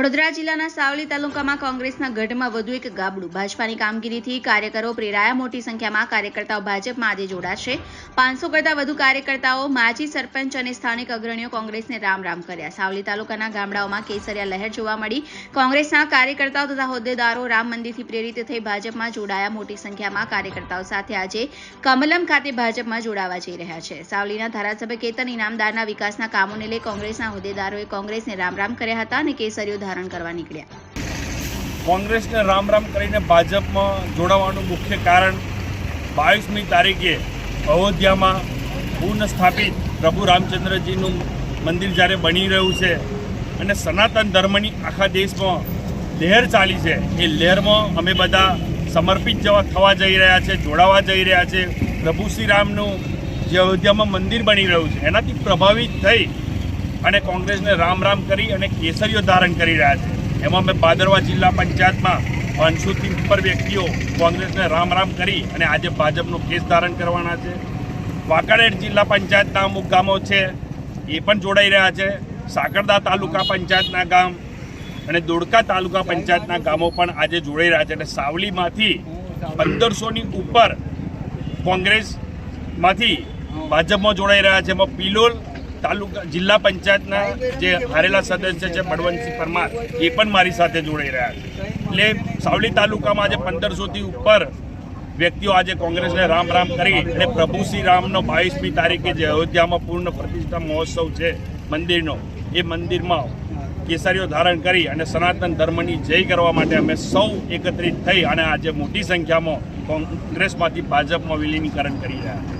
વડોદરા જિલ્લાના સાવલી તાલુકામાં કોંગ્રેસના ગઢમાં વધુ એક ગાબડું. ભાજપાની કામગીરીથી કાર્યકરો પ્રેરાયા મોટી સંખ્યામાં કાર્યકર્તાઓ ભાજપમાં આજે જોડાશે. પાંચસો કરતાં વધુ કાર્યકર્તાઓ, માજી સરપંચ અને સ્થાનિક અગ્રણીઓ કોંગ્રેસને રામ રામ કર્યા. સાવલી તાલુકાના ગામડાઓમાં કેસરિયા લહેર જોવા મળી. કોંગ્રેસના કાર્યકર્તાઓ તથા હોદ્દેદારો રામ મંદિરથી પ્રેરિત થઈ ભાજપમાં જોડાયા. મોટી સંખ્યામાં કાર્યકર્તાઓ સાથે આજે કમલમ ખાતે ભાજપમાં જોડાવા જઈ રહ્યા છે. સાવલીના ધારાસભ્ય કેતન ઇનામદારના વિકાસના કામોને લઈ કોંગ્રેસના હોદ્દેદારોએ કોંગ્રેસને રામ રામ કર્યા હતા અને કેસરીઓ ધારણ કરવા નીકળ્યા. કોંગ્રેસને રામ રામ કરીને ભાજપમાં જોડાવાનું મુખ્ય કારણ બાવીસમી તારીખે અયોધ્યામાં પુનઃસ્થાપિત પ્રભુ રામચંદ્રજીનું મંદિર જ્યારે બની રહ્યું છે અને સનાતન ધર્મની આખા દેશમાં લહેર ચાલી છે, એ લહેરમાં અમે બધા સમર્પિત જવા થવા જઈ રહ્યા છે, જોડાવા જઈ રહ્યા છે. પ્રભુ શ્રી રામનું જે અયોધ્યામાં મંદિર બની રહ્યું છે, એનાથી પ્રભાવિત થઈ અને કોંગ્રેસને રામ રામ કરી અને કેસરીઓ ધારણ કરી રહ્યા છે. એમાં મેં ભાદરવા જિલ્લા પંચાયતમાં પાંચસોથી ઉપર વ્યક્તિઓ કોંગ્રેસને રામ રામ કરી અને આજે ભાજપનો કેસ ધારણ કરવાના છે. વાંકાનેર જિલ્લા પંચાયતના અમુક ગામો છે, એ પણ જોડાઈ રહ્યા છે. સાકરદા તાલુકા પંચાયતના ગામ અને દોડકા તાલુકા પંચાયતના ગામો પણ આજે જોડાઈ રહ્યા છે અને સાવલીમાંથી પંદરસોની ઉપર કોંગ્રેસમાંથી ભાજપમાં જોડાઈ રહ્યા છે. એમાં પિલોલ તાલુકા જિલ્લા પંચાયતના જે હારેલા સદસ્ય છે બળવંતસિંહ પરમાર, એ પણ મારી સાથે જોડાઈ રહ્યા છે. એટલે સાવલી તાલુકામાં આજે પંદરસોથી ઉપર વ્યક્તિઓ આજે કોંગ્રેસને રામ રામ કરી અને પ્રભુ શ્રી રામનો બાવીસમી તારીખે જે અયોધ્યામાં પૂર્ણ પ્રતિષ્ઠા મહોત્સવ છે મંદિરનો, એ મંદિરમાં કેસરીઓ ધારણ કરી અને સનાતન ધર્મની જય કરવા માટે અમે સૌ એકત્રિત થઈ અને આજે મોટી સંખ્યામાં કોંગ્રેસમાંથી ભાજપમાં વિલીનીકરણ કરી રહ્યા છે.